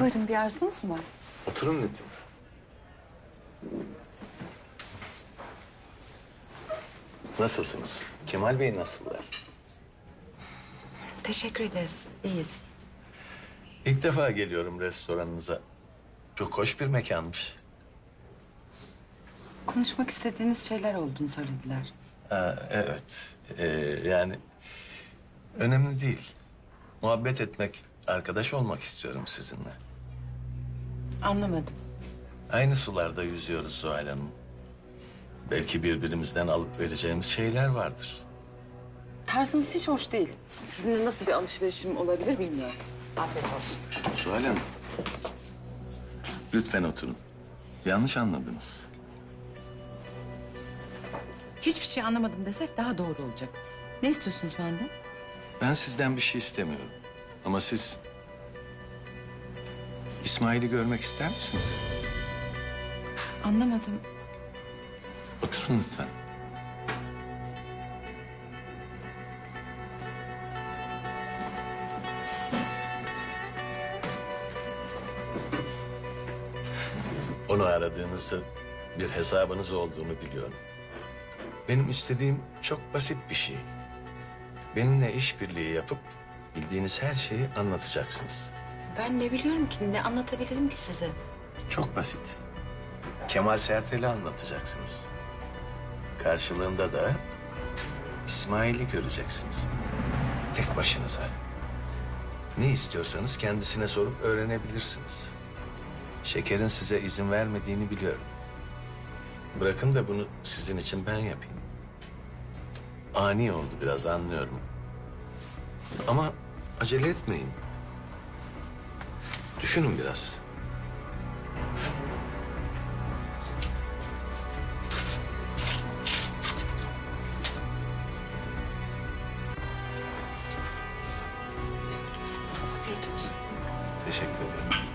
Buyurun bir arzunuz mu var? Oturun lütfen. Nasılsınız? Kemal Bey nasıllar? Teşekkür ederiz. İyiyiz. İlk defa geliyorum restoranınıza. Çok hoş bir mekanmış. Konuşmak istediğiniz şeyler olduğunu söylediler. Ha, evet. Ee, yani önemli değil. Muhabbet etmek, arkadaş olmak istiyorum sizinle. Anlamadım. Aynı sularda yüzüyoruz Zuhal Hanım. Belki birbirimizden alıp vereceğimiz şeyler vardır. Tarzınız hiç hoş değil. Sizinle nasıl bir alışverişim olabilir bilmiyorum. Afiyet olsun. Zuhal Hanım. Lütfen oturun. Yanlış anladınız. Hiçbir şey anlamadım desek daha doğru olacak. Ne istiyorsunuz benden? Ben sizden bir şey istemiyorum. Ama siz... İsmail'i görmek ister misiniz? Anlamadım. Oturun lütfen. Onu aradığınızı, bir hesabınız olduğunu biliyorum. Benim istediğim çok basit bir şey. Benimle işbirliği yapıp bildiğiniz her şeyi anlatacaksınız. Ben ne biliyorum ki? Ne anlatabilirim ki size? Çok basit. Kemal Sertel'i anlatacaksınız. Karşılığında da İsmail'i göreceksiniz. Tek başınıza. Ne istiyorsanız kendisine sorup öğrenebilirsiniz. Şeker'in size izin vermediğini biliyorum. Bırakın da bunu sizin için ben yapayım. Ani oldu biraz anlıyorum. Ama acele etmeyin. Düşünün biraz. Afiyet olsun. Teşekkür ederim.